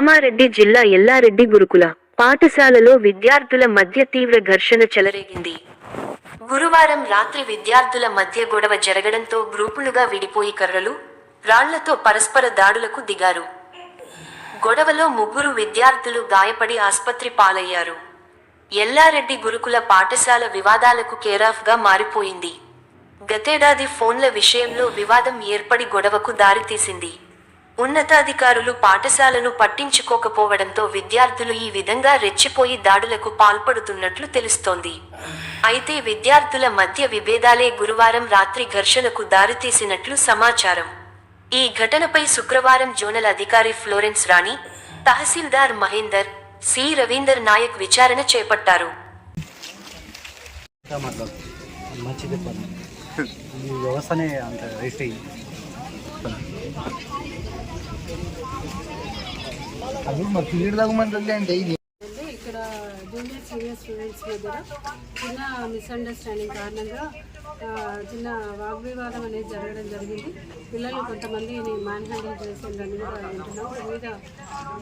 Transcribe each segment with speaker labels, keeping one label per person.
Speaker 1: కామారెడ్డి జిల్లా ఎల్లారెడ్డి గురుకుల పాఠశాలలో విద్యార్థుల మధ్య తీవ్ర ఘర్షణ చెలరేగింది. గురువారం రాత్రి విద్యార్థుల మధ్య గొడవ జరగడంతో గ్రూపులుగా విడిపోయి కర్రలు రాళ్ళతో పరస్పర దాడులకు దిగారు. గొడవలో ముగ్గురు విద్యార్థులు గాయపడి ఆస్పత్రి పాలయ్యారు. ఎల్లారెడ్డి గురుకుల పాఠశాల వివాదాలకు కేరాఫ్గా మారిపోయింది. గతేడాది ఫోన్ల విషయంలో వివాదం ఏర్పడి గొడవకు దారితీసింది. ఉన్నతాధికారులు పాఠశాలను పట్టించుకోకపోవడంతో విద్యార్థులు ఈ విధంగా రెచ్చిపోయి దాడులకు పాల్పడుతున్నట్లు తెలుస్తోంది. అయితే విద్యార్థుల మధ్య విభేదాలే గురువారం రాత్రి ఘర్షణకు దారితీసినట్లు సమాచారం. ఈ ఘటనపై శుక్రవారం జోనల్ అధికారి ఫ్లోరెన్స్ రాణి తహసీల్దార్ మహేందర్ సి. రవీందర్ నాయక్ విచారణ చేపట్టారు.
Speaker 2: మంచిది ఈ వ్యవస్థనే అంత
Speaker 3: అది మరి పీరియడ్ తగ్గమంటుంది అంటే ఇది.
Speaker 4: అంటే ఇక్కడ జూనియర్ సీనియర్ స్టూడెంట్స్ మధ్య చిన్న మిస్అండర్స్టాండింగ్ కారణంగా చిన్న వాగ్వివాదం అనేది జరగడం జరిగింది. పిల్లలు కొంతమందిని మ్యాన్ హ్యాండిల్ చేసిందని కూడా వింటున్నాం. దీని మీద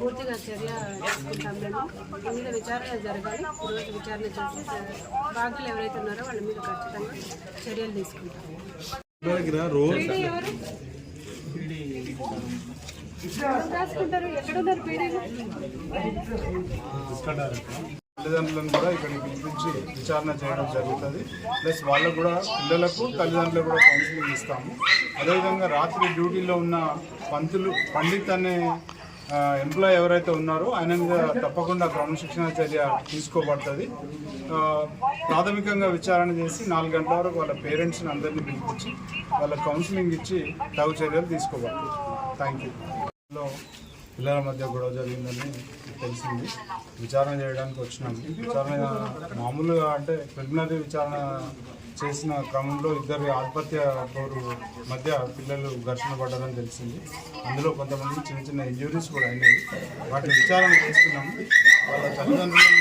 Speaker 4: పూర్తిగా చర్య తీసుకుంటాం మేము. దీని మీద విచారణ జరగాలి. ఈరోజు విచారణ చేసి బాధ్యులు ఎవరైతే ఉన్నారో వాళ్ళ మీద ఖచ్చితంగా చర్యలు తీసుకుంటాం. రాసుకుంటారు ఎక్కడున్నారు పీడీలు
Speaker 5: తల్లిదండ్రులను కూడా ఇక్కడికి పిలిపించి విచారణ చేయడం జరుగుతుంది. ప్లస్ వాళ్ళకు కూడా పిల్లలకు తల్లిదండ్రులకు కూడా కౌన్సిలింగ్ ఇస్తాము. అదేవిధంగా రాత్రి డ్యూటీలో ఉన్న పంతులు పండిత్ అనే ఎంప్లాయ్ ఎవరైతే ఉన్నారో ఆయన మీద తప్పకుండా క్రమశిక్షణ చర్య తీసుకోబడుతుంది. ప్రాథమికంగా విచారణ చేసి నాలుగు గంటల వరకు వాళ్ళ పేరెంట్స్ని అందరినీ పిలిపించి వాళ్ళ కౌన్సిలింగ్ ఇచ్చి తగు చర్యలు తీసుకోబడుతుంది. థ్యాంక్ యూ పిల్లల మధ్య గొడవ జరిగిందని తెలిసింది. విచారణ చేయడానికి వచ్చినాము విచారణ మామూలుగా అంటే ప్రిలిమినరీ విచారణ చేసిన క్రమంలో ఇద్దరు ఆధిపత్య పౌరు మధ్య పిల్లలు ఘర్షణ పడ్డారని తెలిసింది. అందులో కొంతమంది చిన్న చిన్న ఇంజురీస్ కూడా అయినాయి. వాటి విచారణ చేస్తున్నాము వాళ్ళ తల్లిదండ్రులను